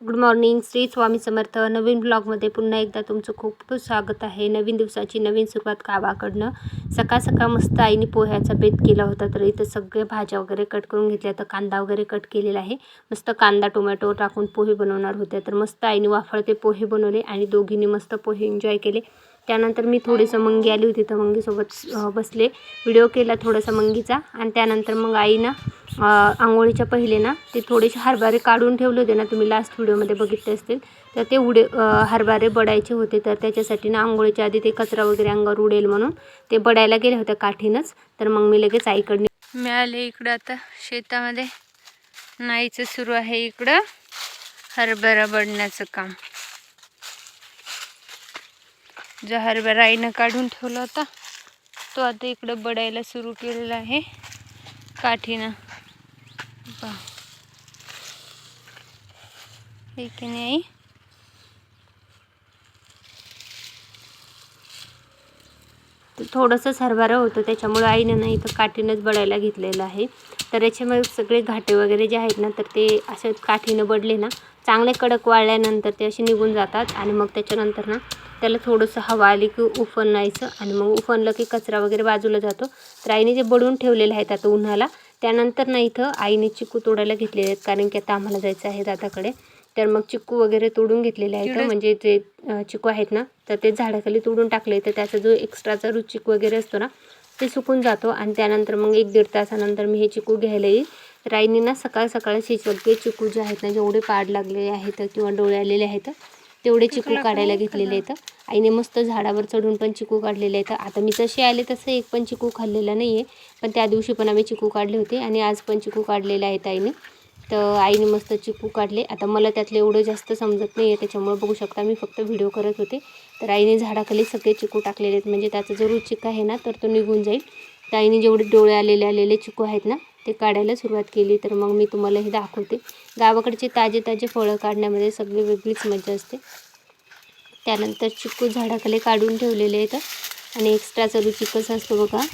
Good morning Shri Swami Samarth. नवीन ब्लॉगमध्ये पुन्हा एकदा तुमचं खूप खूप स्वागत आहे. नवीन दिवसाची नवीन सुरुवात गावाकडनं. सकाळ सकाळ मस्त आईने पोह्याचा बेत केला होता तर इथं सगळे भाज्या वगैरे कट करून घेतल्या तर कांदा वगैरे कट केलेला आहे. मस्त कांदा टोमॅटो टाकून पोहे बनवणार होते. तर मस्त आईने वाफळते पोहे बनवले आणि दोघींनी मस्त पोहे एन्जॉय केले. त्यानंतर मी थोडीसं मंगी आली होती तर मंगीसोबत बसले. व्हिडिओ केला थोडासा मंगीचा आणि त्यानंतर मग आईनं आंघोळीच्या पहिले ना ते थोडेसे हरभरे काढून ठेवले होते ना तुम्ही लास्ट व्हिडिओमध्ये बघितले असतील. तर ते उडे हरभरे बडायचे होते तर त्याच्यासाठी ना आंघोळीच्या आधी ते कचरा वगैरे अंगावर उडेल म्हणून ते बडायला गेले होते काठीनंच. तर मग मी लगेच आईकडे मिळाले इकडं आता शेतामध्ये. नाहीचं सुरू आहे इकडं. हरभरा बडण्याचं काम. जो हरभरा आईनं काढून ठेवला होता. तो आता इकडं बडायला सुरू केलेला आहे. काठीनं. पहा. हे की नाही तर थोडंसंच हरभरा होतं. त्याच्यामुळं आईनं ना इथं काठीनंच बडायला घेतलेलं आहे. तर याच्यामुळे सगळे घाटे वगैरे जे आहेत ना तर ते असे काठीनं बडले ना चांगले कडक वाळल्यानंतर ते असे निघून जातात आणि मग त्याच्यानंतर ना त्याला थोडंसं हवा आली की उफनायचं आणि मग उफनलं की कचरा वगैरे बाजूला जातो. तर आईने जे बडवून ठेवलेले आहेत आता उन्हाला त्यानंतर ना इथं आईने चिकू तोडायला घेतलेले आहेत. कारण की आता आम्हाला जायचं आहे दादाकडे. तर मग चिक्कू वगैरे तोडून घेतलेले आहेत. म्हणजे जे चिकू आहेत ना तर ते झाडाखाली तोडून टाकले. तर त्याचा जो एक्स्ट्राचा रूट चिकू वगैरे असतो ना ते सुकून जातो. आणि त्यानंतर मग एक दीड तासानंतर मी हे चिकू घ्यायला येईल. तर आईने ना सकाळ सकाळची सगळे चिकू जे आहेत ना जेवढे पाड लागलेले आहेत किंवा डोळे आलेले आहेत तेवढे चिकू काढायला घेतलेले आहेत. आईने मस्त झाडावर चढून पण चिकू काढलेले आहेत. आता मी जसे आले तसं एक पण चिकू खाल्लेला नाही आहे पण त्या दिवशी पण आम्ही चिकू काढले होते आणि आज पण चिकू काढलेले आहेत आईने. तर आईने मस्त चिकू काढले. आता मला त्यातलं एवढं जास्त समजत नाही आहे त्याच्यामुळे बघू शकता मी फक्त व्हिडिओ करत होते. तर आईने झाडाखाली सगळे चिकू टाकलेले आहेत. म्हणजे त्याचा जो रुचिक आहे ना तर तो निघून जाईल. तर आईने जेवढे डोळे आलेले आलेले चिकू आहेत ना ते काढायला सुरुवात केली. तर मग मी तुम्हाला हे दाखवते. गावाकडचे ताजे ताजे फळं काढण्यामध्ये सगळी वेगळीच मजा असते. त्यानंतर चिक्कू झाडाखाली काढून ठेवलेले आहेत. आणि एक्स्ट्राचा रुचिकच असतो बघा.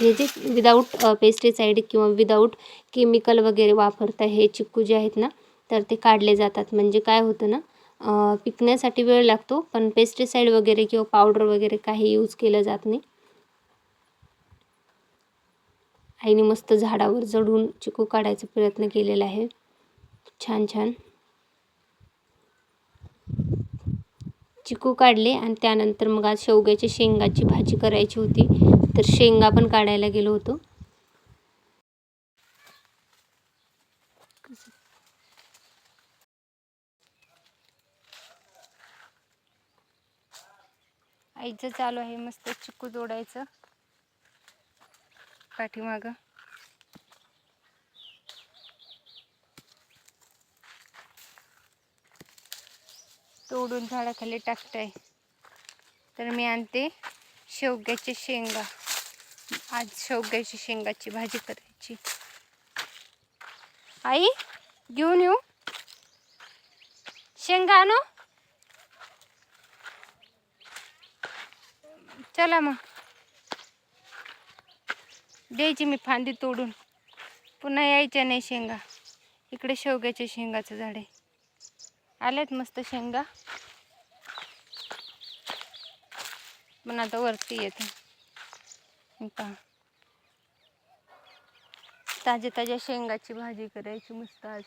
हे जे विदाऊट पेस्टिसाईड किंवा विदाऊट केमिकल वगैरे वापरता हे चिक्कू जे आहेत ना तर ते काढले जातात. म्हणजे काय होतं ना पिकण्यासाठी वेळ लागतो पण पेस्टिसाईड वगैरे किंवा पावडर वगैरे काही यूज केलं जात नाही. आईने मस्त झाडावर चढून चिकू काढायचा प्रयत्न केलेला आहे. छान छान. चिकू काढले आणि त्यानंतर मग आज शेवग्याच्या शेंगाची भाजी करायची होती. तर शेंगा पण काढायला गेलो होतो. आईचं चालू आहे मस्त चिकू जोडायचं. पाठीमागं. तोडून झाडाखाली टाकताय. तर मी आणते शेवग्याच्या शेंगा. आज शेवग्याची शेंगाची भाजी करायची. आई घेऊन येऊ? शेंगा आणू? चला मग. द्यायची मी फांदी तोडून. पुन्हा यायच्या नाही शेंगा. इकडे शेवग्याच्या शेंगाचं झाड आहे. आल्यात मस्त शेंगा. पण आता वरती येते. पहा. ताज्या ताज्या शेंगाची भाजी करायची मस्त आज.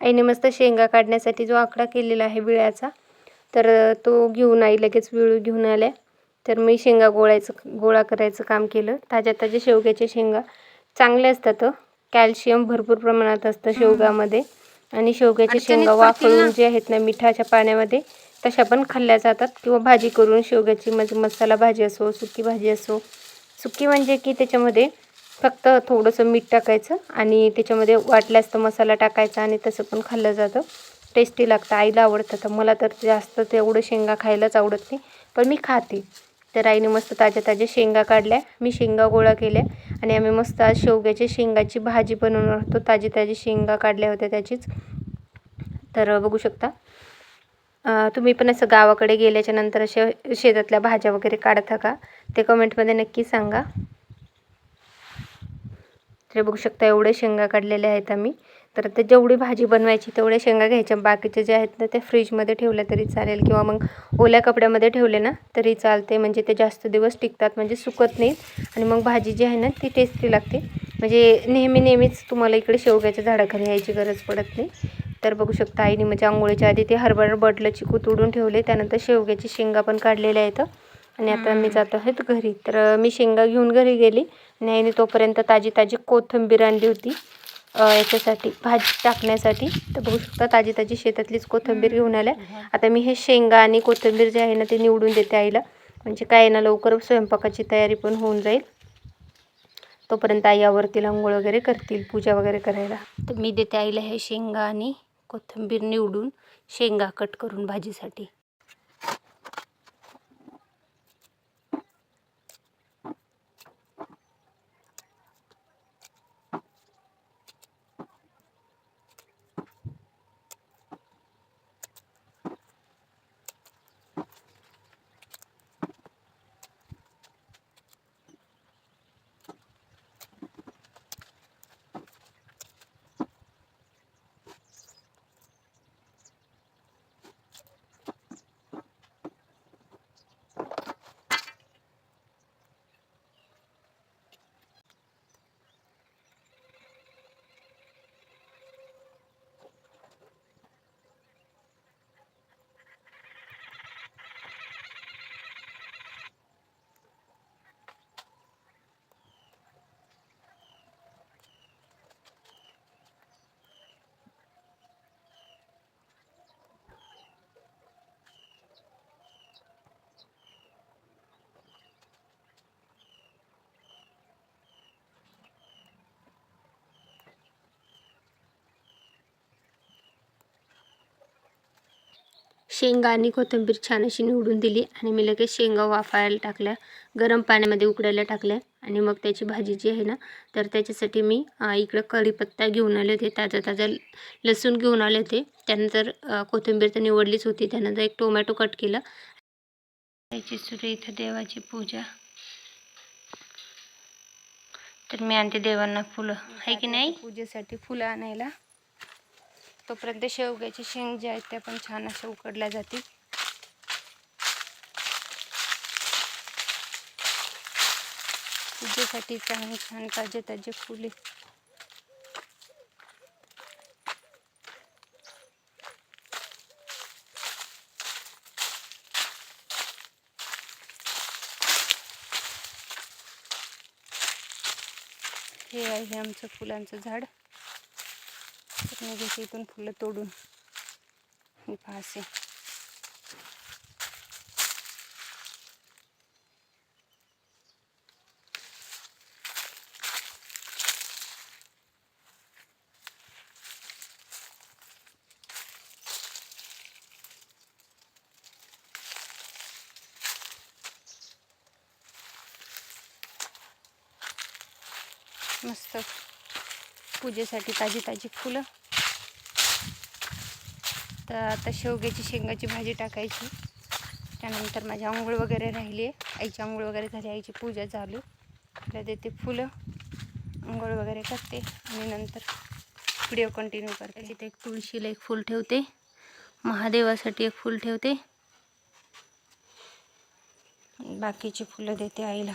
आईने मस्त शेंगा काढण्यासाठी जो आकडा केलेला आहे विळ्याचा तर तो घेऊन आई लगेच विळू घेऊन आल्या. तर मी शेंगा गोळायचं गोळा करायचं काम केलं. ताज्या ताज्या शेवग्याच्या शेंगा. चांगल्या असतात कॅल्शियम भरपूर प्रमाणात असतं शेवगामध्ये आणि शेवग्याच्या शेंगा वाफळून जे आहेत ना मिठाच्या पाण्यामध्ये तशा पण खाल्ल्या जातात. किंवा भाजी करून शेवग्याची म्हणजे मसाला भाजी असो सुकी भाजी असो. सुकी म्हणजे की त्याच्यामध्ये फक्त थोडंसं मीठ टाकायचं आणि त्याच्यामध्ये वाटल्यास तर मसाला टाकायचा आणि तसं पण खाल्लं जातं. टेस्टी लागतं आईला आवडतं. तर मला तर जास्त तेवढं शेंगा खायलाच आवडत नाही. पण मी खाते. तर आईने मस्त ताज्या ताज्या शेंगा काढल्या. मी शेंगा गोळा केल्या. आणि आम्ही मस्त आज शेवग्याच्या शेंगाची भाजी बनवणार होतो. ताजी ताजी शेंगा काढल्या होत्या त्याचीच. तर बघू शकता. तुम्ही पण असं गावाकडे गेल्याच्यानंतर अशा शेतातल्या भाज्या वगैरे काढता का? ते कमेंटमध्ये नक्की सांगा. तर बघू शकता एवढे शेंगा काढलेले आहेत आम्ही. तर आता जेवढी भाजी बनवायची तेवढ्या शेंगा घ्यायच्या. बाकीचे जे आहेत ना ते फ्रीजमध्ये ठेवल्या तरी चालेल. किंवा मग ओल्या कपड्यामध्ये ठेवले ना तरी चालते. म्हणजे ते जास्त दिवस टिकतात म्हणजे सुकत नाहीत आणि मग भाजी जी आहे ना ती टेस्टी लागते. म्हणजे नेहमी नेहमीच तुम्हाला इकडे शेवग्याच्या झाडाखाली यायची गरज पडत नाही. तर बघू शकता आईने म्हणजे आंघोळीच्या आधी ते हरभरा बटलं चिकू तोडून ठेवले. त्यानंतर शेवग्याची शेंगा पण काढलेल्या आहेत. आणि आता मी जात आहेत घरी. तर मी शेंगा घेऊन घरी गेली. आणि आईने तोपर्यंत ताजी ताजी कोथिंबीर आणली होती. याच्यासाठी भाजी टाकण्यासाठी. तर बघू शकता ताजी ताजी शेतातलीच कोथिंबीर घेऊन आल्या. आता मी हे शेंगा आणि कोथिंबीर जे आहे ना ते निवडून देते आईला. म्हणजे काय आहे ना लवकर स्वयंपाकाची तयारी पण होऊन जाईल. तोपर्यंत आई आवरतील आंघोळ वगैरे करतील पूजा वगैरे करायला. तर मी देते आईला हे शेंगा आणि कोथिंबीर निवडून शेंगा कट करून भाजीसाठी. शेंगा आणि कोथिंबीर छान अशी निवडून दिली आणि मी लगेच शेंगा वाफायला टाकल्या गरम पाण्यामध्ये उकडायला टाकल्या आणि मग त्याची भाजी जी आहे ना तर त्याच्यासाठी मी इकडं कढीपत्ता घेऊन आले होते ताजा ताजा लसूण घेऊन आले होते. त्यानंतर कोथिंबीर तर निवडलीच होती त्यानंतर एक टोमॅटो कट केला. त्याची सुरू इथं देवाची पूजा. तर मी आणते देवांना फुलं. आहे की नाही? पूजेसाठी फुलं आणायला. तोपर्यंत शेवग्याचे शेंग जे आहेत त्या पण छान अशा उकडल्या जातील. पूजेसाठी छान छान ताजे ताजे फुले. हे आहे आमचं फुलांचं झाड. तर मी घेते इथून फुलं तोडून. ही फासे असे. मस्त. पूजेसाठी ताजी ताजी फुलं. तर आता शेवग्याची शेंगाची भाजी टाकायची. त्यानंतर माझी आंघोळ वगैरे राहिली आहे. आईची आंघोळ वगैरे झाली आईची पूजा चालू. तिला देते फुलं आंघोळ वगैरे करते आणि नंतर व्हिडिओ कंटिन्यू करते. तिथे एक तुळशीला एक फूल ठेवते. महादेवासाठी एक फूल ठेवते. बाकीची फुलं देते आईला.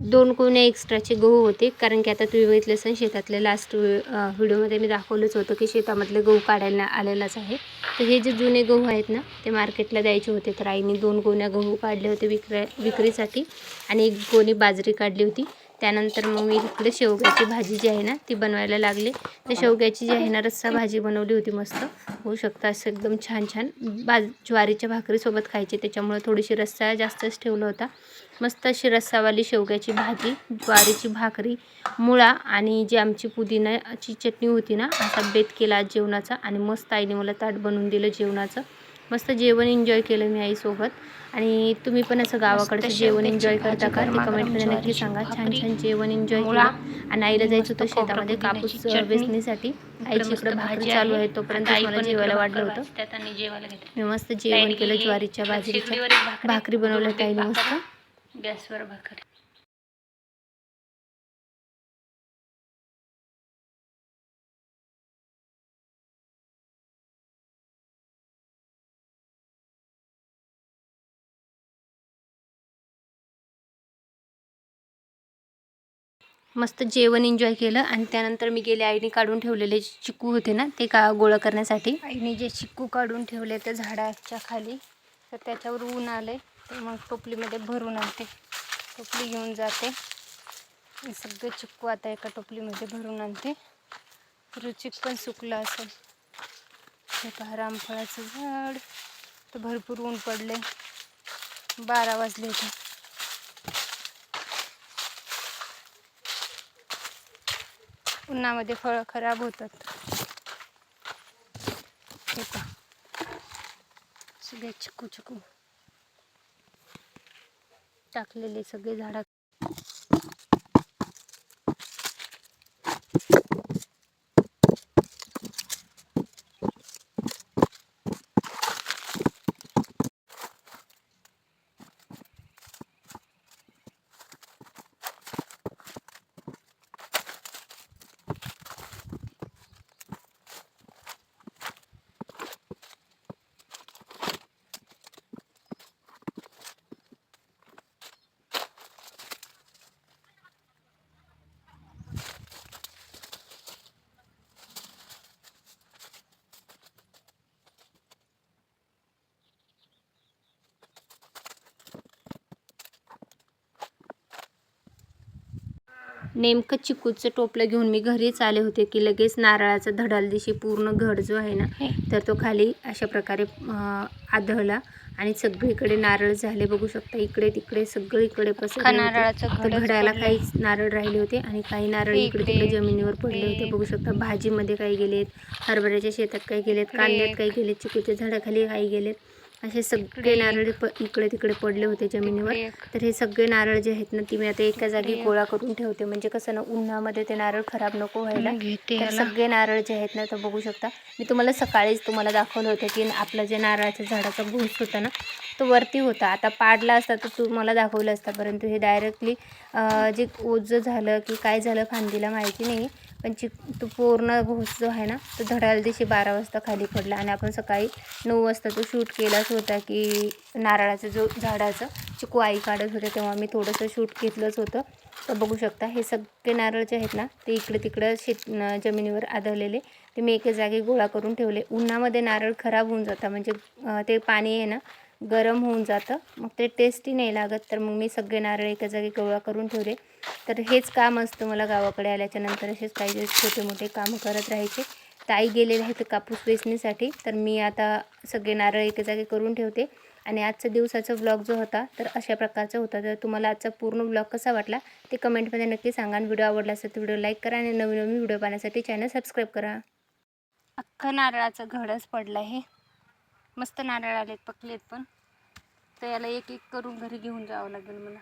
दोन कोण्या एक्स्ट्राचे गहू होते. कारण की आता तुम्ही बघितलं असेल शेतातले लास्ट व्हिडिओमध्ये मी दाखवलंच होतं की शेतामधले गहू काढायला आलेलाच आहे. तर हे जे जुने गहू आहेत ना ते मार्केटला द्यायचे होते. तर आईने दोन गोण्या गहू काढले होते विक्र विक्रीसाठी आणि एक गोणी बाजरी काढली होती. त्यानंतर मग मी इकडे शेवग्याची भाजी जी आहे ना ती बनवायला लागले. तर शेवग्याची जी आहे ना रस्सा भाजी बनवली होती मस्त. होऊ शकतं असं एकदम छान छान. बाज ज्वारीच्या भाकरीसोबत खायची. त्याच्यामुळे थोडीशी रस्सा जास्तच ठेवला होता. मस्त अशी रस्सावाली शेवग्याची भाजी ज्वारीची भाकरी मुळा आणि जी आमची पुदिनाची चटणी होती ना असा बेत केला जेवणाचा आणि मस्त आईने मला ताट बनवून दिलं जेवणाचं. मस्त जेवण एन्जॉय केलं मी आईसोबत. आणि तुम्ही पण असं गावाकडचं जेवण एन्जॉय करता का? ते कमेंटमध्ये नक्की सांगा. छान छान जेवण एन्जॉय केलं. आणि आईला जायचं होतं शेतामध्ये कापूस वेचणीसाठी. आईची इकडे भाकरी चालू आहे. तोपर्यंत मला जेवायला वाटलं होतं. मी मस्त जेवण केलं ज्वारीच्या भाजीच्या भाकरी. बनवल्या होत्या आईने मस्त. गॅसवर भाकरी. मस्त जेवण एन्जॉय केलं आणि त्यानंतर मी गेले आईने काढून ठेवलेले चिक्कू होते ना ते का गोळा करण्यासाठी. आईने जे चिक्कू काढून ठेवले त्या झाडाच्या खाली. तर त्याच्यावर ऊन आले तर मग टोपलीमध्ये भरून आणते. टोपली घेऊन जाते. सगळं सगळे चिक्कू आता एका टोपलीमध्ये भरून आणते. रुचिक पण सुकलं असेल. हे पहा रामफळाचं झाड. तर भरपूर ऊन पडले बारा वाजले होते उन्हामध्ये फळं खराब होतात. हे पहा. सगळे चिकू चिकू टाकलेले सगळे झाडा. नेमकं चिकूचं टोपलं घेऊन मी घरीच आले होते की लगेच नारळाचा धडाल दिशी पूर्ण घड जो आहे ना तर तो खाली अशा प्रकारे आदळला आणि सगळीकडे नारळ झाले बघू शकता इकडे तिकडे सगळीकडे पसरले घड्याला. काहीच नारळ राहिले होते आणि काही नारळ इकडे तिकडे जमिनीवर पडले. होते बघू शकता भाजीमध्ये काही गेलेत हरभऱ्याच्या शेतात काही गेलेत. कांद्यात काही गेलेत चिकूच्या झाडाखाली काही गेलेत असे सगळे. नारळ प इकडे तिकडे पडले होते जमिनीवर. तर हे सगळे नारळ जे आहेत ना ती मी आता एका जागी. गोळा करून ठेवते म्हणजे कसं ना उन्हामध्ये ते नारळ खराब नको व्हायला तर. सगळे नारळ जे आहेत ना तर बघू शकता मी तुम्हाला सकाळीच तुम्हाला दाखवलं होतं की आपलं जे नारळाच्या झाडाचा भूस होता ना तो वरती होता आता पाडला असता तर तुम्हाला दाखवलं असतं परंतु हे डायरेक्टली जे ओझं झालं की काय झालं फांदीला माहिती नाही पण चिक तो पूर्ण घोस जो आहे ना तो धडाल दिवशी बारा वाजता खाली पडला आणि आपण सकाळी नऊ वाजता तो शूट केलाच होता की नारळाचं जो झाडाचं चिकू आई काढत होते तेव्हा मी थोडंसं शूट घेतलंच होतं. तर बघू शकता हे सगळे नारळ जे आहेत ना ते इकडे तिकडं शेत जमिनीवर आदळलेले. ते मी एका जागी गोळा करून ठेवले. उन्हामध्ये नारळ खराब होऊन जातात म्हणजे ते पाणी आहे ना गरम होऊन जातं. मग ते टेस्टी नाही लागत तर मग मी सगळे नारळ एका जागी गोळा करून ठेवले. तर हेच काम असतं मला गावाकडे आल्याच्यानंतर असेच काही छोटे मोठे कामं करत राहायचे. ताई गेलेले आहेत कापूस वेचणीसाठी तर मी आता सगळे नारळ एका जागी करून ठेवते. आणि आजचा दिवसाचा ब्लॉग जो होता तर अशा प्रकारचा होता. तर तुम्हाला आजचा पूर्ण ब्लॉग कसा वाटला ते कमेंटमध्ये नक्की सांगा. आणि व्हिडिओ आवडला असेल तर व्हिडिओ लाईक करा. आणि नवीन नवीन व्हिडिओ पाहण्यासाठी चॅनल सबस्क्राईब करा. अख्खं नारळाचं घडच पडलं आहे मस्त नारळ आलेत पकलेत पण. तर याला एक एक करून घरी घेऊन जावं लागेल मला.